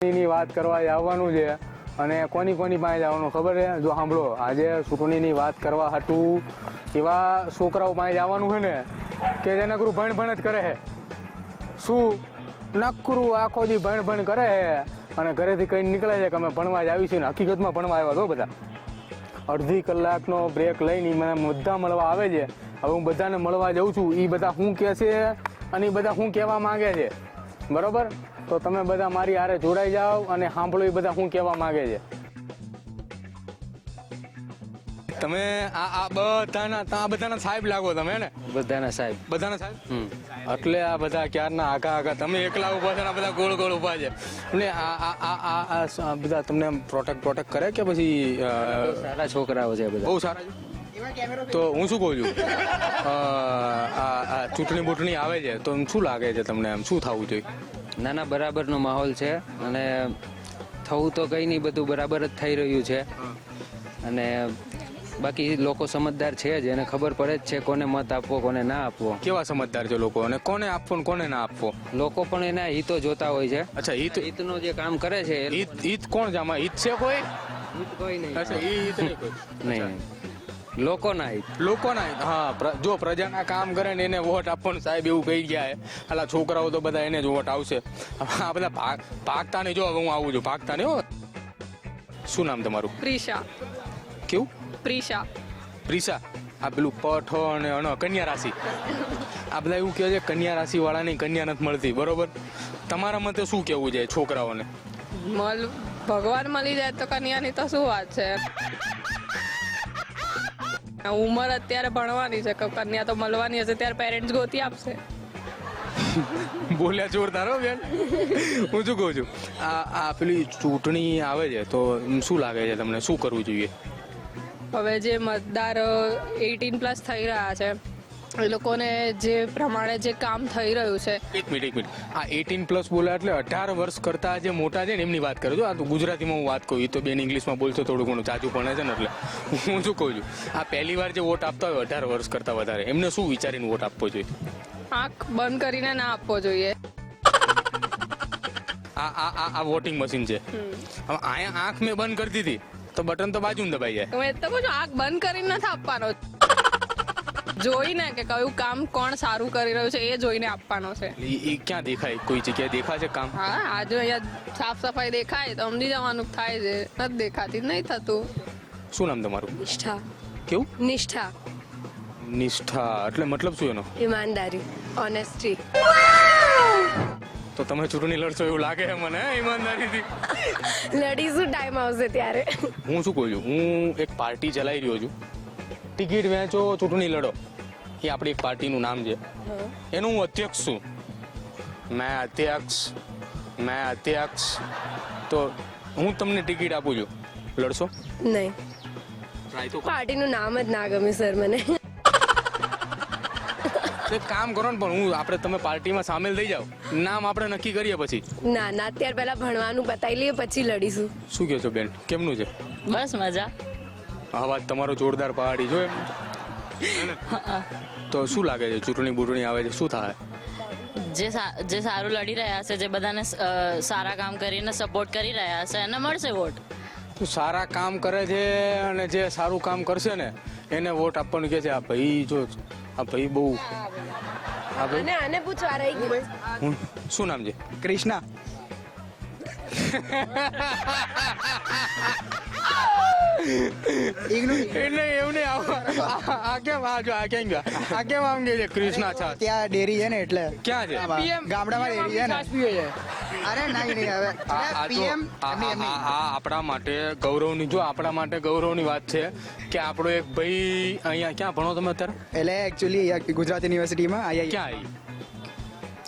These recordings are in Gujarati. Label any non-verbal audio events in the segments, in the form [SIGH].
ચૂંટણીની વાત કરવા આવવાનું છે અને કોની કોની પાસે જવાનું ખબર છે? જો સાંભળો, આજે ચૂંટણીની વાત કરવા હતું એવા છોકરાઓ પાસે જવાનું છે ને કે જેને કરું ભણ ભણ જ કરે છે. શું? નકરું, આખો દી ભણ ભણ કરે છે અને ઘરેથી કઈ નીકળે છે કે અમે ભણવા જ આવીશું ને, હકીકતમાં ભણવા આવ્યા છો બધા. અડધી કલાકનો બ્રેક લઈને મને બધા મળવા આવે છે. હવે હું બધાને મળવા જાઉં છું. એ બધા શું કહે છે અને એ બધા શું કહેવા માંગે છે? બરોબર? તો તમે બધા મારી હારે જોડાઈ જાઓ અને સાંભળો એ બધા શું કહેવા માંગે છે. તમે આ આ બધાના આ બધાના સાહેબ લાગો તમે ને બધાના સાહેબ. બધાના સાહેબ? હમ. એટલે આ બધા ક્યારના આગા આગા તમે એકલા ઊભા છે આ બધા ગોળ ગોળ ઊભા છે. એટલે આ આ આ આ બધા તમને પ્રોટેક્ટ પ્રોટેક્ટ કરે કે પછી સારા છોકરાઓ છે બધા. બહુ સારા છે? તો હું શું કહું છું? આ આ ચૂંટણી બૂંટણી આવે છે તો એમ શું લાગે છે તમને? એમ શું થવું જોઈએ? નાના બરાબરનો માહોલ છે અને થવું તો કઈ નહીં બધું બરાબર જ થઈ રહ્યું છે. અને બાકી લોકો સમજદાર છે જ એને ખબર પડે જ છે કોને મત આપવો કોને ના આપવો. કેવા સમજદાર છે લોકો? અને કોને આપવો ને કોને ના આપવો? લોકો પણ એના હિતો જોતા હોય છે. અચ્છા હિત હિતનો જે કામ કરે છે હિત હિત કોણ છે? આમાં હિત છે કોઈ? હિત કોઈ નહીં. અચ્છા હિત નહીં કોઈ. નહીં. નહીં. લોકોના હિત. લોકોના હિત, હા જો પ્રજાના કામ કરે ને એને વોટ આપવાનું સાહેબ એવું કહી ગયા છે છોકરાઓ તો બધા એને જ વોટ આવશે આ બધા ભાગ ભાગતા નહીં જો હવે હું આવું છું. ભાગતા નહીં હો. શું નામ તમારું? પ્રિશા. કેવું? પ્રિશા. પ્રિશા? આ પેલું પઠો અને અણ કન્યા રાશિ. આ બધા એવું કહે છે કન્યા રાશિ વાળાની કન્યા નથી મળતી. બરોબર? તમારા મતે શું કેવું છે છોકરાઓને? મલ ભગવાન મળી જાય તો કન્યાની તો શું વાત છે? ઉંમર અત્યારે ભણવાની છે કન્યા તો મળવાની હશે ત્યારે પેરેન્ટ્સ ગોતી આપશે. બોલ્યા જોરદાર હો બેન. હું શું કહું છું? આ આ પેલી ચૂંટણી આવે છે તો શું લાગે છે તમને? શું કરવું જોઈએ? હવે જે મતદાર એટીન પ્લસ થઈ રહ્યા છે એ લોકોને જે પ્રમાણે જે કામ થઈ રહ્યું છે. એક મિનિટ એક મિનિટ. આ એટીન પ્લસ બોલા એટલે અઢાર વર્ષ કરતા જે મોટા છે ને એમની વાત કરું છું. આ તો ગુજરાતીમાં હું વાત કહું તો બેન ઇંગ્લિશમાં બોલતો થોડું ઘણું ચાચું ભણે છે ને એટલે. હું શું કહું છું? આ પહેલી વાર જે વોટ આપતા હોય અઢાર વર્ષ કરતા વધારે. એમને શું વિચારીને વોટ આપવો જોઈએ? આંખ બંધ કરીને ના આપવો જોઈએ. આ આ આ આ વોટિંગ મશીન છે. હવે અહીંયા આંખ મેં બંધ કરી દીધી તો બટન તો બાજુ દબાઈ જાય. તમે તો આંખ બંધ કરીને નથી આપવાનો. જોઈને કે કયું કામ કોણ સારું કરી રહ્યું છે એ જોઈને આપવાનો છે. એ ક્યાં દેખાય? કોઈ જગ્યાએ દેખાય છે કામ? હા આજે અહીંયા સાફ સફાઈ દેખાય તો સમજી જવાનું થાય છે. નથી દેખાતી નહીં થતું. શું નામ તમારું? નિષ્ઠા. કેવું? નિષ્ઠા. નિષ્ઠા. એટલે મતલબ શું એનો? ઈમાનદારી. ઓનેસ્ટી તો તમે ચૂંટણી લડશો એવું લાગે છે મને હે, ઈમાનદારીથી? લડીશું ટાઈમ આવશે ત્યારે. હું શું કહું છું હું એક પાર્ટી ચલાવી રહ્યો છું. ટિકિટ વેચો ચૂંટણી લડો. એ આપણી એક પાર્ટીનું નામ છે. એનું હું અધ્યક્ષ છું. મેં અધ્યક્ષ મેં અધ્યક્ષ. તો હું તમને ટિકિટ આપું છું. લડશો? નહીં. પાર્ટીનું નામ જ ના ગમ્યું સર મને. એક કામ કરો ને પણ હું આપણે તમે પાર્ટીમાં સામેલ થઈ જાઓ. નામ આપણે નક્કી કરીએ પછી. ના ના અત્યાર પહેલા ભણવાનું બતાવી લઈએ પછી લડીશું. શું કહો છો બેન? કેમનું છે? બસ મજા. અવાજ તમારો જોરદાર પહાડી જો એમ. તો શું લાગે છે ચૂંટણી બૂંટણી આવે છે શું થાય? જે સા- જે સારું લડી રહ્યા છે જે બધાને સારા કામ કરીને સપોર્ટ કરી રહ્યા છે એને મળશે વોટ તો સારા કામ કરે છે અને જે સારું કામ કરશે ને એને વોટ આપવાનું કે છે આ ભાઈ જો આ ભાઈ બહુ. અને આને પૂછવા રહી ગયું હું? શું નામ છે? કૃષ્ણા. [LAUGHS] એટલે એવું નહીં આ- કેમ આ જો આ કેમ ગયા? આ કેમ આમ કે છે? કૃષ્ણા છાસ. ત્યાં ડેરી છે ને એટલે. ક્યાં છે? ગામડામાં ડેરી છે ને. અરે નહીં નહીં હવે. પીએમ આ આપણા માટે ગૌરવની જો આપણા માટે ગૌરવની વાત છે કે આપણો એક ભાઈ અહીંયા ક્યાં ભણો તમે અત્યારે? એટલે એકચ્યુઅલી ગુજરાત યુનિવર્સિટીમાં આઈ ક્યાં આવી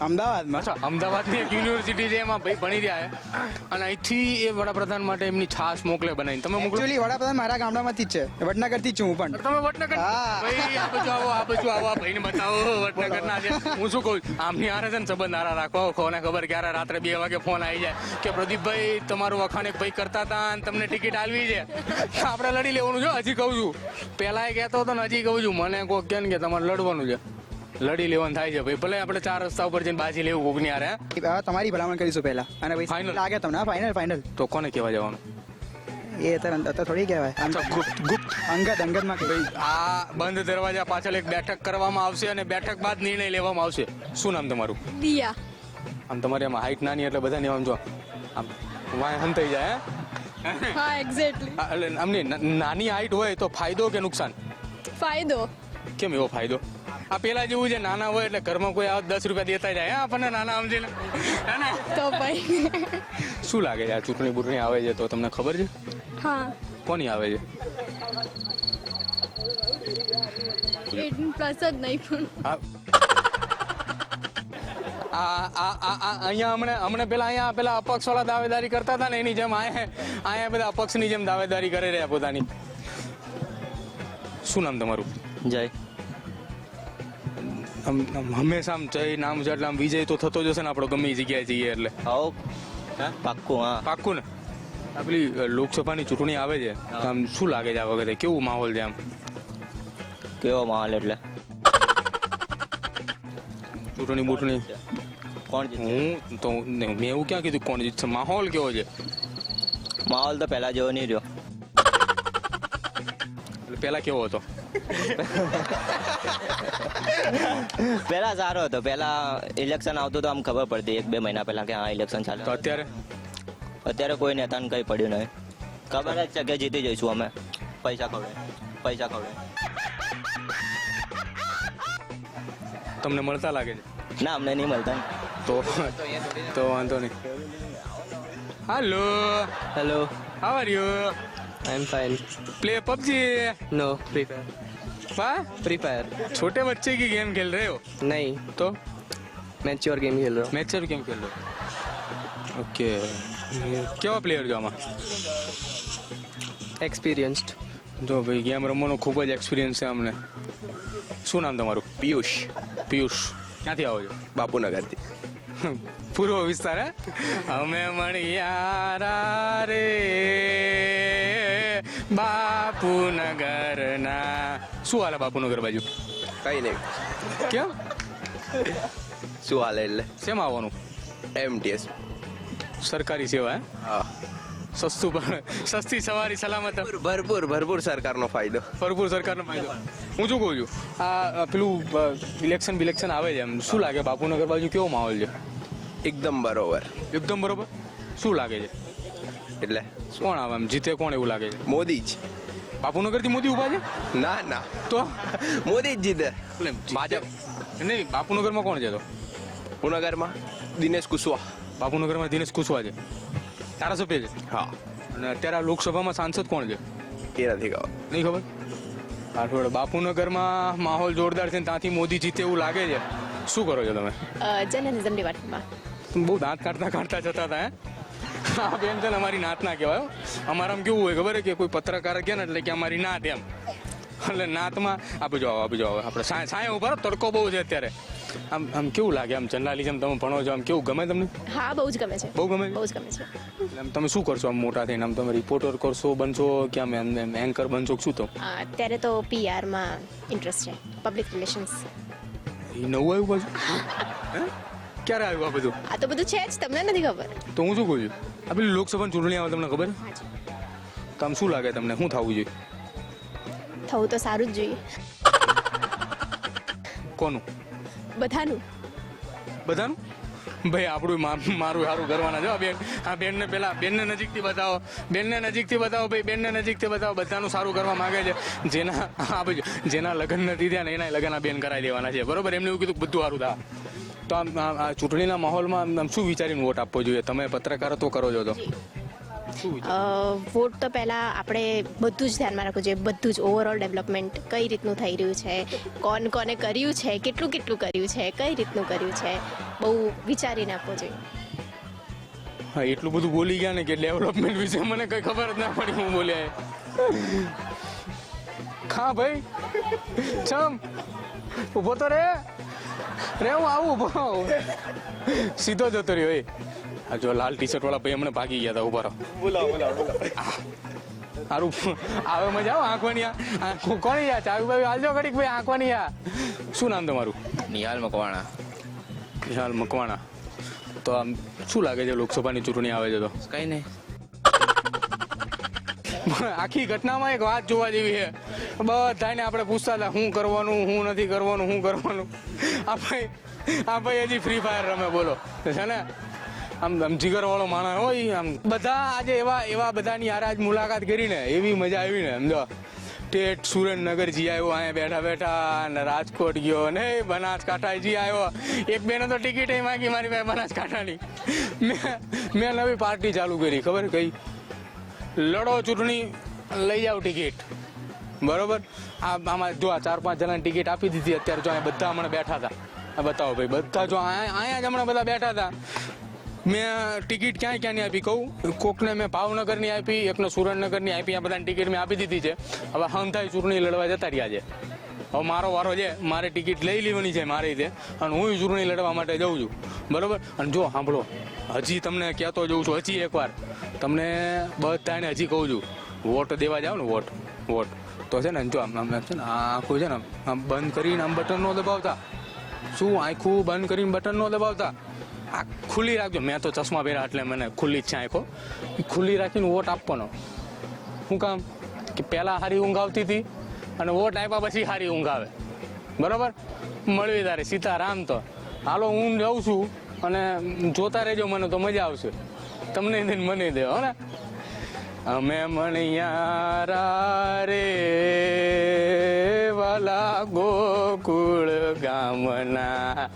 અમદાવાદમાં? અચ્છા અમદાવાદની એક યુનિવર્સિટી છે એમાં ભાઈ ભણી રહ્યા છે. અને અહીંથી એ વડાપ્રધાન માટે એમની છાશ મોકલે બનાવીને. તમે મોકલો. એકચ્યુઅલી વડાપ્રધાન મારા ગામડામાંથી જ છે. વડનગરથી છું હું પણ. તમે વડનગર ભાઈ આ બાજુ આવો આ બાજુ આવો આ ભાઈને બતાવો વડનગરના છે હું શું કહું? આમની હારે છે ને સંબંધ હારા રાખો. કોને ખબર ક્યારે રાત્રે બે વાગે ફોન આવી જાય. કે પ્રદીપભાઈ તમારું વખાણ એક ભાઈ કરતા હતા અને તમને ટિકિટ આલવી છે. આપણે લડી લેવાનું છે હજી કહું છું. પહેલા એ કહેતો હતો ને હજી કહું છું મને કોઈ કે તમારે લડવાનું છે. લડી લેવાનું થાય છે ભાઈ. ભલે આપણે ચાર રસ્તા ઉપર જઈને બાજી લેવું કોકની હે? તમારી ભલામણ કરીશું પહેલા. અને પછી ફાઇનલ લાગે તમને ફાઇનલ ફાઇનલ તો કોને કહેવા જવાનું? એ અત્યારે થોડી કહેવાય. ગુપ્ત ગુપ્ત. અંગત અંગતમાં ભાઈ આ બંધ દરવાજા પાછળ એક બેઠક કરવામાં આવશે અને બેઠક બાદ નિર્ણય લેવામાં આવશે. શું નામ તમારું? દિયા. આમ તમારી એમાં હાઈટ નાની એટલે બધાને આમ જો આમ વાય હંતાઈ જાય હે? હા એક્ઝેક્ટલી એટલે આમની નાની હાઈટ હોય તો ફાયદો કે નુકસાન? ફાયદો. કેમ એવો ફાયદો? આ પેલા જેવું છે નાના હોય એટલે ઘરમાં કોઈ આવે દસ રૂપિયા દેતા જાય. આપણને નાના સમજીને હે ને? તો ભાઈ. શું લાગે છે આ ચૂંટણી બૂટણી આવે છે તો તમને ખબર છે? હા. કોની આવે છે? પ્લસ જ નહીં પણ. આ આ આ આ આ અહીંયા હમણે હમણે પેલા અહીંયા પેલા અપક્ષ વાળા દાવેદારી કરતા હતા ને એની જેમ અહીંયા અહીંયા બધા અપક્ષની જેમ દાવેદારી કરી રહ્યા પોતાની. શું નામ તમારું? જય. આમ હંમેશા આમ જય નામ છે એટલે આમ વિજય તો થતો જશે ને આપણો ગમે એ જગ્યાએ જઈએ એટલે. આવો. પાક્કું હા. પાક્કું ને? આ પેલી લોકસભાની ચૂંટણી આવે છે. આમ શું લાગે છે આ વખતે? કેવું માહોલ છે આમ? કેવો માહોલ એટલે? ચૂંટણી બૂંટણી કોણ હું તો મેં એવું ક્યાં કીધું કોણ જીતશે? માહોલ કેવો છે? માહોલ તો પહેલા જેવો નહીં રહ્યો. એટલે પેલા કેવો હતો? [LAUGHS] પહેલા સારો હતો. પહેલા ઇલેક્શન આવતું તો આમ ખબર પડતી એક બે મહિના પહેલા કે હા ઇલેક્શન ચાલે. તો અત્યારે? અત્યારે કોઈ નેતાને કંઈ પડ્યું નહીં. ખબર જ છે કે જીતી જઈશું અમે. પૈસા ખવડે. પૈસા ખવડે. તમને મળતા લાગે છે? ના અમને નહીં મળતા. તો તો વાંધો નહીં. હાલો hello how are you I'm fine. Play PUBG? No, Free Fire. हाँ फ्री फायर छोटे बच्चे की गेम खेल रहे हो? नहीं. तो? मैच्योर गेम खेल रहा हूँ. मैच्योर गेम खेल रहे हो. ओके કેવા પ્લેયર છો આમાં એક્સપિરિયન્સ્ડ જો ભાઈ ગેમ રમવાનો ખૂબ જ એક્સપિરિયન્સ છે અમને શું નામ તમારું? પિયુષ. પિયુષ. ક્યાંથી આવો છો? બાપુનગરથી. [LAUGHS] પૂર્વ વિસ્તાર હે? અમે મણિયારા રે. બાપુનગરના. શું હાલે બાપુનગર બાજુ? કઈ નહીં. કેમ? શું હાલે એટલે? શેમાં આવવાનું? એમટીએસ સરકારી સેવા હે હા. સસ્તું પણ સસ્તી સવારી સલામત. ભરપૂર ભરપૂર સરકારનો ફાયદો. ભરપૂર સરકારનો ફાયદો. હું શું કહું છું? આ આ પેલું ઇલેક્શન બિલેક્શન આવે છે એમ. શું લાગે બાપુનગર બાજુ કેવો માહોલ છે? એકદમ બરોબર. એકદમ બરોબર? શું લાગે છે? એટલે? કોણ આવે એમ? જીતે કોણ એવું લાગે છે? મોદી જ. બાપુનગરથી મોદી ઊભા છે? ના ના. તો? મોદી જ જીતે. એટલે ભાજપ. નહીં બાપુનગરમાં કોણ છે તો? બાપુનગરમાં દિનેશ કુશવાહ. બાપુનગરમાં દિનેશ કુશવા છે. ધારાસભ્ય છે? હા. અને અત્યારે આ લોકસભામાં સાંસદ કોણ છે? એ નથી ખબર. નહીં ખબર? રાઠોડ બાપુનગરમાં માહોલ જોરદાર છે ને ત્યાંથી મોદી જીતે એવું લાગે છે. શું કરો છો તમે? જર્નલિઝમ ડિપાર્ટમેન્ટમાં બહુ દાંત કાઢતા કાઢતા જતા હતા હે? આ બેન છે ને અમારી નાત ના કહેવાય હો. અમારામાં કેવું હોય ખબર કે કોઈ પત્રકાર કે ને એટલે કે અમારી નાત એમ. એટલે નાતમાં આપી જાઓ આપી જાઓ આપણે સાંય ઉપર તડકો બહુ છે અત્યારે. આમ આમ કેવું લાગે? આમ જર્નાલિઝમ તમે ભણો છો આમ કેવું ગમે તમને? હા બહુ જ ગમે છે. બહુ ગમે? બહુ જ ગમે છે. એટલે આમ તમે શું કરશો આમ મોટા થઈને? આમ તમે રિપોર્ટર કરશો બનશો કે આમ એન્કર બનશો શું તો અત્યારે તો પીઆરમાં ઇન્ટરેસ્ટ છે. પબ્લિક રિલેશન્સ એ નવું આવ્યું પાછું? હે? [LAUGHS] ક્યારે આવ્યું આ બધું? આ તો બધું છે જ તમને નથી ખબર? તો હું શું કહું છું? આ પેલી લોકસભાની ચૂંટણી આવે તમને ખબર? છે? હાજી તો આમ શું લાગે તમને? શું થવું જોઈએ? થવું તો સારું જ જોઈએ. કોનું? બધાનું. બધાનું? ભાઈ આપણું મારું સારું કરવાના છે બેન. આ બેનને પેલા બેનને નજીકથી બતાવો. બેનને નજીકથી બતાવો ભાઈ બેનને નજીકથી બતાવો. બધાનું સારું કરવા માગે છે. જેના આ જેના લગ્ન નથી થયા ને એના લગ્ન આ બેન કરાવી દેવાના છે. બરોબર? એમને એવું કીધું બધું સારું થાય તો આમ ચૂંટણીના માહોલમાં આમ- શું વિચારીને વોટ આપવો જોઈએ? તમે પત્રકારત્વ કરો છો તો. વોટ તો પહેલાં આપણે બધું જ ધ્યાનમાં રાખવું જોઈએ. બધું જ ઓવરઓલ ડેવલપમેન્ટ કઈ રીતનું થઈ રહ્યું છે? કોણ કોને કર્યું છે? કેટલું કેટલું કર્યું છે? કઈ રીતનું કર્યું છે? બહુ વિચારીને આપવું જોઈએ. હા એટલું બધું બોલી ગયા ને કે ડેવલપમેન્ટ વિશે મને કઈ ખબર જ ના પડી હું બોલ્યા ખા ભાઈ. ચમ. ઊભો તો રે. રે હું આવું ભાવ સીધો જતો રહ્યો એ. આ જો લાલ ટી શર્ટ વાળા ભાઈ હમણાં ભાગી ગયા હતા ઊભા રહો. સારું આવે મજા આવો આંખવાની આ. કોણ યાર ચાવી ભાઈ હાલજો ઘડીક ભાઈ આંખવાની આ. શું નામ તમારું? નિહાલ મકવાણા. વિશાલ મકવાણા. તો આમ શું લાગે છે લોકસભાની ચૂંટણી આવે છે તો? કઈ નહીં. આખી ઘટનામાં એક વાત જોવા જેવી છે. બધાને આપણે પૂછતા હતા શું કરવાનું શું નથી કરવાનું શું કરવાનું? આ ભાઈ આ ભાઈ હજી ફ્રી ફાયર રમે, બોલો. છે ને? આમ આમ જીગરવાળો માણસ હોય, આમ બધા આજે એવા એવા બધાની યાર આજ મુલાકાત કરીને એવી મજા આવી ને સમજો ટેટ સુરેન્દ્રનગર જી આવ્યો, અહીંયા બેઠા બેઠા, અને રાજકોટ ગયો ને બનાસકાંઠા જી આવ્યો. એક બેને તો ટિકિટ એ માગી, મારી પાસે બનાસકાંઠાની. મેં મેં નવી પાર્ટી ચાલુ કરી, ખબર કઈ? લડો ચૂંટણી, લઈ જાઓ ટિકિટ. બરોબર? આ આમાં જો આ ચાર પાંચ જણાની ટિકિટ આપી દીધી અત્યારે જો અહીંયા બધા હમણાં બેઠા હતા. બતાવો ભાઈ, બધા જો અહીંયા જ હમણાં બધા બેઠા હતા. મેં ટિકિટ ક્યાં ક્યાંની આપી, કહું. કોકને મેં ભાવનગરની આપી, એકને સુરેન્દ્રનગરની આપી, આ બધાની ટિકિટ મેં આપી દીધી છે. હવે હંધાઈ ચૂંટણી લડવા જતા રહ્યા છે. હવે મારો વારો છે, મારે ટિકિટ લઈ લેવાની છે મારી રીતે. અને હું ચૂંટણી લડવા માટે જઉં છું. બરોબર? અને જો સાંભળો, હજી તમને કહેતો જઉં છું, હજી એકવાર. તમને બધાને હજી કહું છું, વોટ દેવા જાવ ને, વોટ વોટ. તો છે ને, જો આમ આમ છે ને આખું છે ને, આમ બંધ કરીને આમ બટન નો દબાવતા. શું આખું બંધ કરીને બટન નો દબાવતા? આ ખુલ્લી રાખજો. મેં તો ચશ્મા પહેર્યા એટલે મને ખુલ્લી જ છે આંખો ખુલ્લી રાખીને વોટ આપવાનો. શું કામ? કે પહેલાં સારી ઊંઘ આવતી હતી અને વોટ આપ્યા પછી સારી ઊંઘ આવે. બરાબર? મળવી તારે સીતારામ તો. હાલો, હું જાઉં છું અને જોતા રહેજો, મને તો મજા આવશે. તમને દે મને દે હો ને અમે મણિયારા રે વાલા ગોકુળ ગામના.